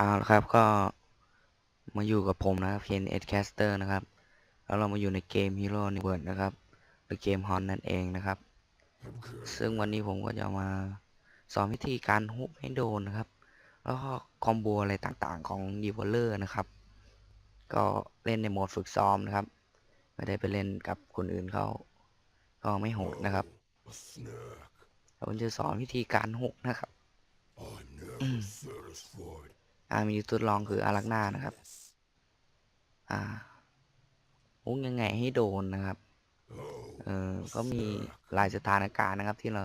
เอาละครับก็มาอยู่กับผมนะครับเคนเอ็ดแคสเตอร์นะครับ แล้วเรามาอยู่ในเกม Hero n e w o r l d นะครับหรือเกมฮอนนั่นเองนะครับ ซึ่งวันนี้ผมก็จะมาสอนวิธีการฮุบให้โดนนะครับ แล้วก็คอมโบอะไรต่างๆของดีวอลเลอร์นะครับ ก็เล่นในโหมดฝึกซ้อมนะครับ ไม่ได้ไปเล่นกับคนอื่นเขาก็ไม่โหดนะครับผมจะสอนวิธีการฮุกนะครับอืม อ่ามีทดลองคืออารักหน้านะครับ อ่าฮุกยังไงให้โดนนะครับ เออก็มีหลายสถานการณ์นะครับที่เรา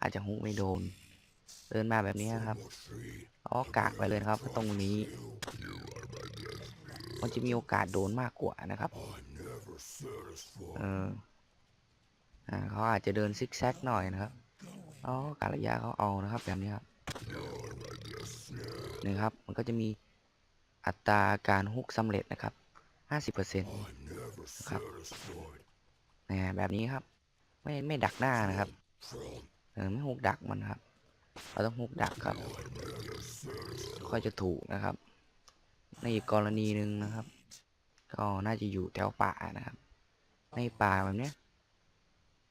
อาจจะฮุกไม่โดน เดินมาแบบนี้ครับเอกากไปเลยนะครับตรงนี้ มันจะมีโอกาสโดนมากกว่านะครับ เอออ่าเขาอาจจะเดินซิกแซกหน่อยนะครับอ๋อการระยะเขาเอานะครับแบบนี้ครับ นี่ครับ มันก็จะมีอัตราการฮุกสำเร็จนะครับห้าสิบเปอร์เซ็นต์นะครับนี่แบบนี้ครับ ไม่ไม่ดักหน้านะครับเออไม่ฮุกดักมันครับ เราต้องฮุกดักครับ ค่อยจะถูกนะครับ ในอีกกรณีหนึ่งนะครับ ก็น่าจะอยู่แถวป่านะครับ ในป่าแบบเนี้ย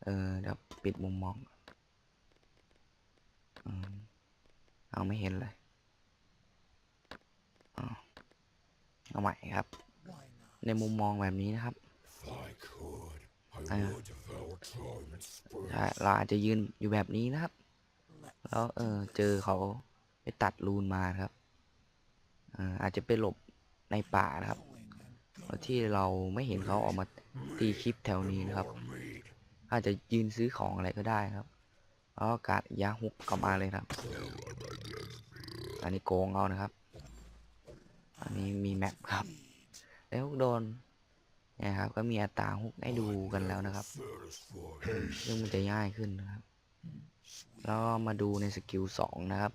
เออเดี๋ยวปิดมุมมองอืมเอาไม่เห็นเลยเอา เอาใหม่ครับ ในมุมมองแบบนี้นะครับอ่าใช่เราอาจจะยืนอยู่แบบนี้นะครับ แล้วเออเจอเขาไปตัดรูนมาครับอ่าอาจจะไปหลบในป่านะครับที่เราไม่เห็นเขาออกมาตีคลิปแถวนี้นะครับ อาจจะยืนซื้อของอะไรก็ได้ครับแล้วก็การยาฮุกกลับมาเลยครับ อันนี้โกงเอานะครับ อันนี้มีแมปครับ แล้วฮุกโดนนี่ยครับ ก็มีอัตราฮุกให้ดูกันแล้วนะครับซึ่งมันจะง่ายขึ้นนะครับ แล้วก็มาดูในสกิลสองนะครับ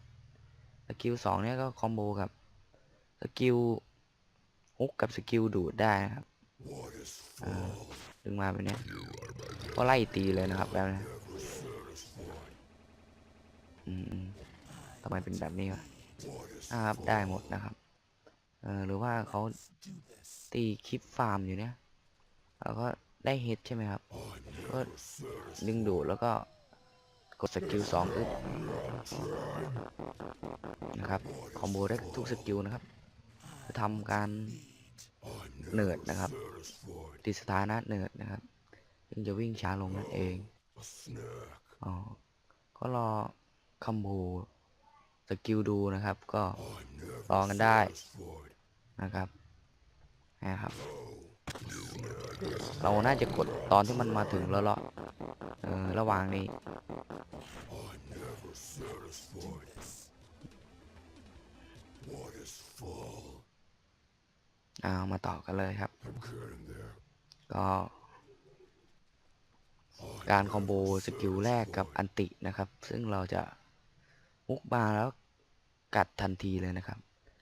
สกิลสองเนี่ยก็คอมโบกับสกิลฮุกกับสกิลดูดได้นะครับดึงมาแบบนี้ก็ไล่ตีเลยนะครับแบบนี้ทำไมเป็นแบบนี้วะนะครับ ได้หมดนะครับ เออหรือว่าเขาตีคลิปฟาร์มอยู่เนี่ยแล้วก็ได้เฮดใช่ไหมครับ ก็ดึงดูดแล้วก็กดสกิลสองอึ๊บนะครับ คอมโบได้ทุกสกิลนะครับจะทำการเนิร์ดนะครับ ติดสถานะเนิร์ดนะครับซึ่งจะวิ่งช้าลงนั่นเองอ๋อก็รอคัมโบสกิลดูนะครับ ก็ รองกันได้นะครับนะครับ เราน่าจะกดตอนที่มันมาถึงแล้วเลาะเออระหว่างนี้เอามาต่อกันเลยครับ ก็การคอมโบสกิลแรกกับอันตินะครับ ซึ่งเราจะมุกมาแล้วกัดทันทีเลยนะครับ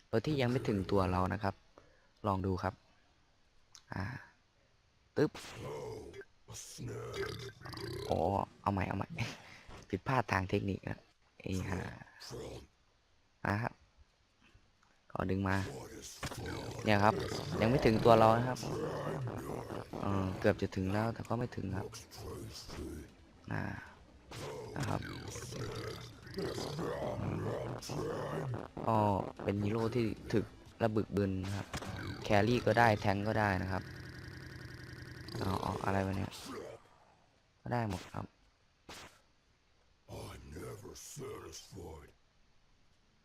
โดยที่ยังไม่ถึงตัวเรานะครับ ลองดูครับ อ่าตึ๊บโอ้เอาใหม่เอาใหม่ ผิดพลาดทางเทคนิคนะไอ้ห่าอะครับก็ดึงมา เนี่ยครับ ยังไม่ถึงตัวเรานะครับเออเกือบจะถึงแล้วแต่ก็ไม่ถึงครับนะนะครับ ก็เป็นฮีโร่ที่ถึกและบึกบึนนะครับ แครี่ก็ได้แทงก็ได้นะครับเอาเอาอะไรวะเนี่ยก็ได้หมดครับ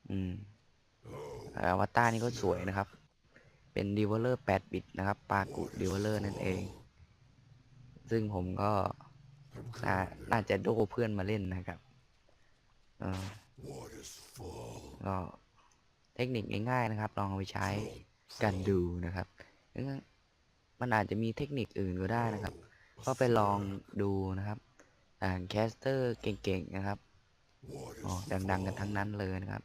อืมอวตารนี่ก็สวยนะครับ เป็นดีเวลเลอร์8บิตนะครับ ปากุดีเวลเลอร์นั่นเอง ซึ่งผมก็ น่าจะโดเพื่อนมาเล่นนะครับ ก็เทคนิคง่ายๆนะครับ ลองเอาไปใช้กันดูนะครับมันอาจจะมีเทคนิคอื่นก็ได้นะครับ ก็ไปลองดูนะครับอ่าแคสเตอร์เก่งๆนะครับอ๋อดังๆกันทั้งนั้นเลยนะครับ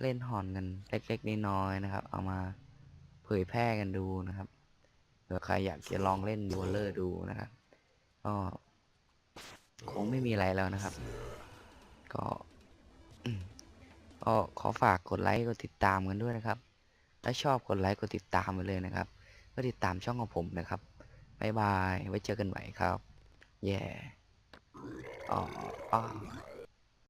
เล่นฮอนกันเล็กๆน้อยๆนะครับ เอามาเผยแพร่กันดูนะครับเผื่อใครอยากจะลองเล่นดูเลอร์ดูนะครับก็คงไม่มีอะไรแล้วนะครับ ก็ ก็ขอฝากกดไลค์กดติดตามกันด้วยนะครับ ถ้าชอบกดไลค์กดติดตามไปเลยนะครับ ก็ติดตามช่องของผมนะครับบายบาย ไว้เจอกันใหม่ครับ แย่อ๋ออ๋อ